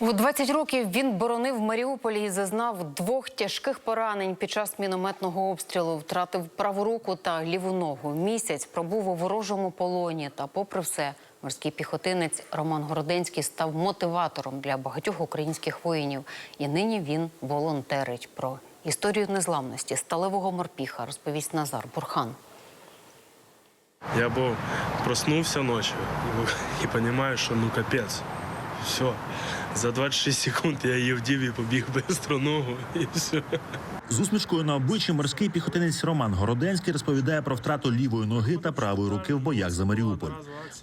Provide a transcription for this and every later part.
У 20 років він боронив Маріуполі і зазнав двох тяжких поранень під час мінометного обстрілу. Втратив праву руку та ліву ногу. Місяць пробув у ворожому полоні. Та, попри все, морський піхотинець Роман Городенський став мотиватором для багатьох українських воїнів. І нині він волонтерить про історію незламності сталевого морпіха. Розповість Назар Бурхан. Я був проснувся ночі і, розумію, що ну капець. Все. За 26 секунд я її вдів і побіг бистро ногу і все. З усмішкою на обличчі морський піхотинець Роман Городенський розповідає про втрату лівої ноги та правої руки в боях за Маріуполь.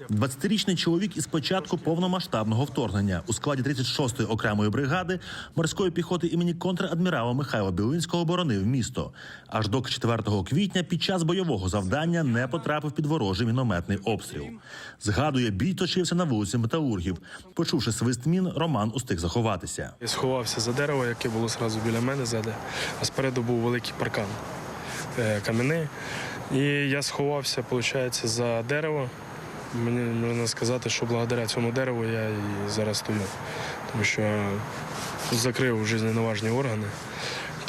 20-річний чоловік із початку повномасштабного вторгнення у складі 36-ї окремої бригади морської піхоти імені контрадмірала Михайла Білинського боронив місто. Аж до 4 квітня під час бойового завдання не потрапив під ворожий мінометний обстріл. Згадує, бій точився на вулиці Металургів. Почувши свист мін, Роман устиг заховатися. Я сховався за дерево, яке було зразу біля мене ззаду, а спереду був великий паркан е, кам'яний. І я сховався, виходить, за дерево. Мені можна сказати, що благодаря цьому дереву я і зараз стою. Тому що закрив жизненно важні органи,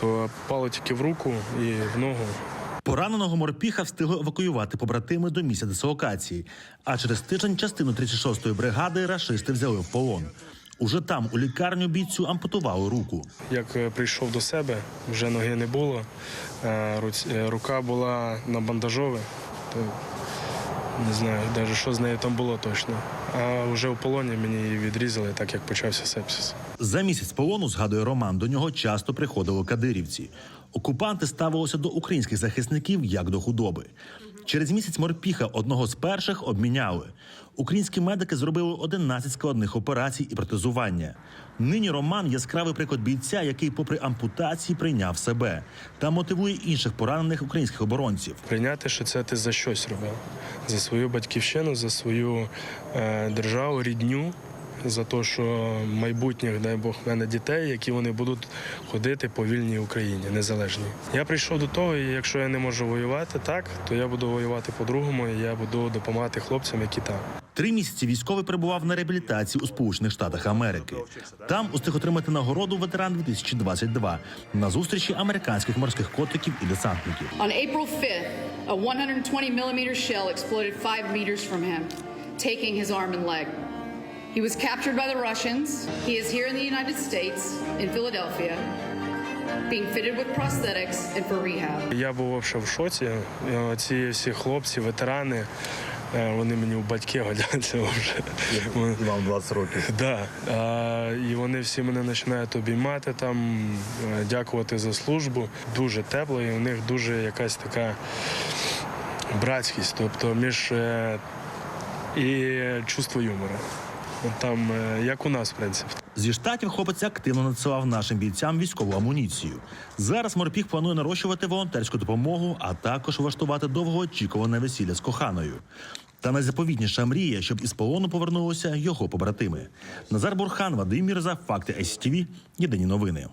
то попало тільки в руку і в ногу. Пораненого морпіха встигли евакуювати побратими до місця дислокації. А через тиждень частину 36-ї бригади рашисти взяли в полон. Уже там у лікарню бійцю ампутували руку. Як е, прийшов до себе, вже ноги не було, е, е, рука була на бандажове, то не знаю навіть, що з нею там було точно. А вже в полоні мені її відрізали, так як почався сепсис. За місяць полону, згадує Роман, до нього часто приходили кадирівці. Окупанти ставилися до українських захисників як до худоби. Через місяць морпіха одного з перших обміняли. Українські медики зробили 11 складних операцій і протезування. Нині Роман яскравий приклад бійця, який, попри ампутації, прийняв себе та мотивує інших поранених українських оборонців. Прийняти, що це ти за щось робив. За свою батьківщину, за свою е, державу, рідню, за те, що майбутніх, дай Бог, в мене дітей, які вони будуть ходити по вільній Україні, незалежній. Я прийшов до того, і якщо я не можу воювати так, то я буду воювати по-другому, і я буду допомагати хлопцям, які там. Три місяці військовий перебував на реабілітації у Сполучених Штатах Америки. Там устиг отримати нагороду ветеран 2022 на зустрічі американських морських котиків і десантників. On April 5th, a 120 millimeter shell exploded five meters from him, taking his arm and leg. He was captured by the Russians. He is here in the United States, in Philadelphia, being fitted with prosthetics and for rehab. Я був вообще в шоці. Е, Ці всі хлопці, ветерани, е, вони мені в батьки годяться вже. Вам 20 років. Да. А, і вони всі мене починають обіймати там, е, дякувати за службу. Дуже тепло, і у них дуже якась така братськість, тобто між і чувство юмора. Там, е, як у нас, в принципі. Зі штатів хлопець активно надсилав нашим бійцям військову амуніцію. Зараз морпіг планує нарощувати волонтерську допомогу, а також влаштувати довгоочікуване весілля з коханою. Та найзаповітніша мрія, щоб із полону повернулися його побратими. Назар Бурхан, Вадим Мірза, факти СТВ, Єдині новини.